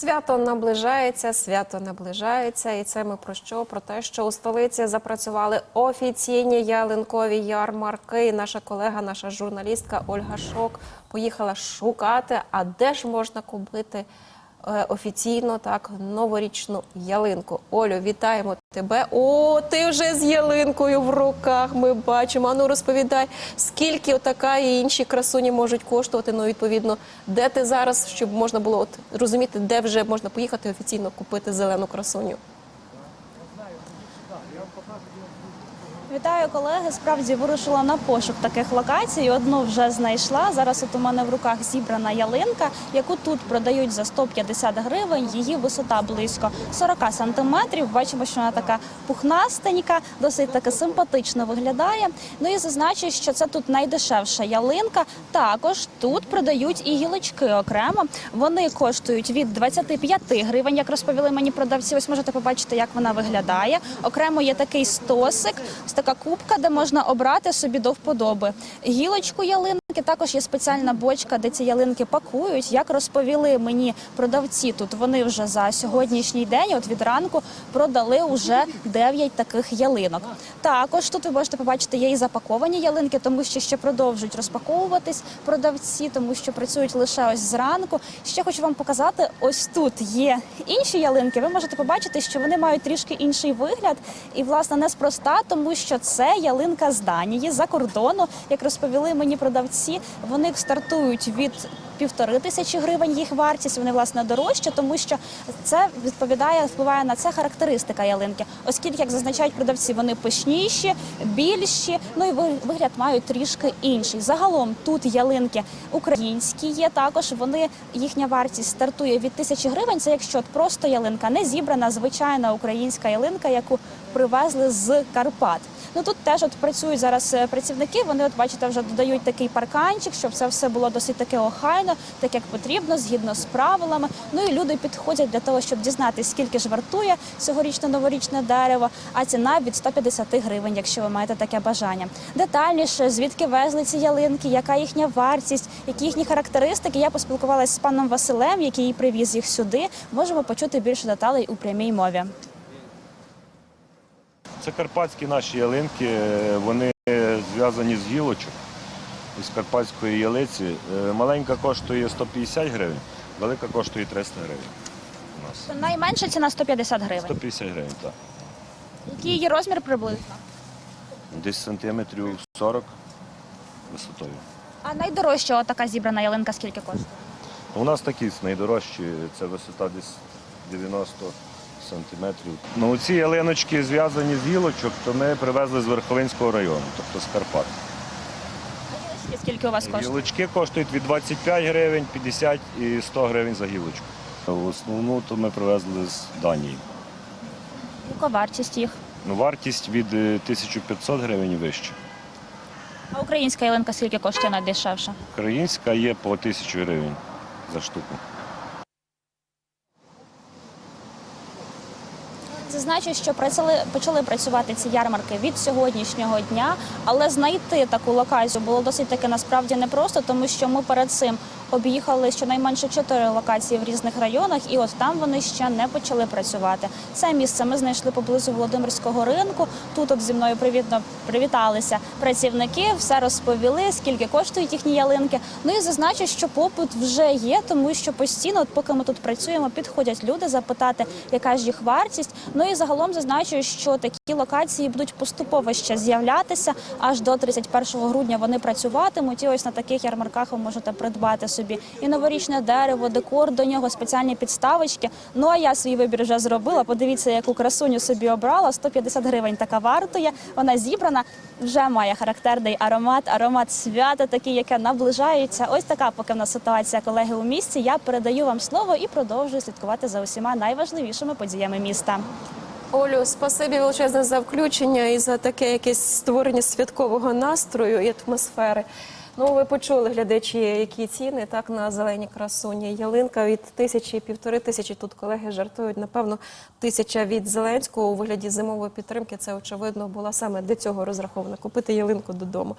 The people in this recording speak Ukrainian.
Свято наближається, свято наближається, і це ми про що? Про те, що у столиці запрацювали офіційні ялинкові ярмарки. І наша колега, наша журналістка Ольга Шок поїхала шукати, а де ж можна купити офіційно так новорічну ялинку. Олю, вітаємо тебе. О, ти вже з ялинкою в руках. Ми бачимо. Ану, розповідай, скільки отака і інші красуні можуть коштувати. Ну, відповідно, де ти зараз, щоб можна було от розуміти, де вже можна поїхати офіційно купити зелену красуню. Вітаю колеги. Справді вирушила на пошук таких локацій. Одну вже знайшла. Зараз от у мене в руках зібрана ялинка, яку тут продають за 150 гривень. Її висота близько 40 сантиметрів. Бачимо, що вона така пухнастенька, досить таки симпатично виглядає. Ну і зазначу, що це тут найдешевша ялинка. Також тут продають і гілочки окремо. Вони коштують від 25 гривень, як розповіли мені продавці. Ось можете побачити, як вона виглядає. Окремо є такий стосик, така кубка, де можна обрати собі до вподоби. Гілочку ялинки також є спеціальна бочка, де ці ялинки пакують. Як розповіли мені продавці, тут вони вже за сьогоднішній день, от від ранку, продали вже 9 таких ялинок. Також тут ви можете побачити є і запаковані ялинки, тому що ще продовжують розпаковуватись продавці, тому що працюють лише ось зранку. Ще хочу вам показати, ось тут є інші ялинки. Ви можете побачити, що вони мають трішки інший вигляд, і власне неспроста, тому що це ялинка з Данії за кордону. Як розповіли мені продавці, вони стартують від півтори тисячі гривень їх вартість. Вони власне дорожче, тому що це відповідає, впливає на це характеристика ялинки. Оскільки, як зазначають продавці, вони пишніші, більші, ну і ви- вигляд мають трішки інший. Загалом тут ялинки українські є. Також вони їхня вартість стартує від тисячі гривень. Це якщо просто ялинка не зібрана, звичайна українська ялинка, яку привезли з Карпат. Ну тут теж от працюють зараз е, працівники. Вони от бачите, вже додають такий парканчик, щоб це все було досить таке охайно, так як потрібно, згідно з правилами. Ну і люди підходять для того, щоб дізнатися, скільки ж вартує цьогорічне новорічне дерево. А ціна від 150 гривень, якщо ви маєте таке бажання. Детальніше, звідки везли ці ялинки, яка їхня вартість, які їхні характеристики. Я поспілкувалася з паном Василем, який привіз їх сюди. Можемо почути більше деталей у прямій мові. Це карпатські наші ялинки, вони зв'язані з гілочок із карпатської ялиці. Е, Маленька коштує 150 гривень, велика коштує 300 гривень. У нас Найменша ціна 150 гривень. 150 гривень, так. Який її розмір приблизно? Десь сантиметрів 40 висотою. А найдорожча така зібрана ялинка скільки коштує? У нас такі найдорожчі, це висота десь 90 сантиметрів. Ну, ці ялиночки зв'язані з гілочок, то ми привезли з Верховинського району, тобто з Карпат. І скільки у вас коштує? Гілочки коштують від 25 гривень, 50 і 100 гривень за гілочку. В основну то ми привезли з Данії. Яка вартість їх? Ну, вартість від е, 1500 гривень і вище. А українська ялинка скільки коштує найдешевша? Українська є по 1000 гривень за штуку. Зазначу, що працювали, почали працювати ці ярмарки від сьогоднішнього дня, але знайти таку локацію було досить таки насправді непросто, тому що ми перед цим об'їхали щонайменше чотири локації в різних районах, і от там вони ще не почали працювати. Це місце ми знайшли поблизу Володимирського ринку. Тут от зі мною привітно привіталися працівники, все розповіли, скільки коштують їхні ялинки. Ну і зазначу, що попит вже є, тому що постійно, от поки ми тут працюємо, підходять люди запитати, яка ж їх вартість. Ну і загалом зазначу, що такі локації будуть поступово ще з'являтися. Аж до 31 грудня вони працюватимуть. І ось на таких ярмарках ви можете придбати собі і новорічне дерево, декор до нього, спеціальні підставочки. Ну а я свій вибір вже зробила. Подивіться, яку красуню собі обрала. 150 гривень така вартує. Вона зібрана, вже має характерний аромат, аромат свята, такий, яке наближається. Ось така поки в нас ситуація, колеги, у місті. Я передаю вам слово і продовжую слідкувати за усіма найважливішими подіями міста. Олю, спасибі величезне за включення і за таке якесь створення святкового настрою і атмосфери. Ну, ви почули глядачі, які ціни так на зелені красуні. Ялинка від тисячі півтори тисячі. Тут колеги жартують. Напевно, тисяча від Зеленського у вигляді зимової підтримки. Це очевидно була саме для цього розрахована купити ялинку додому.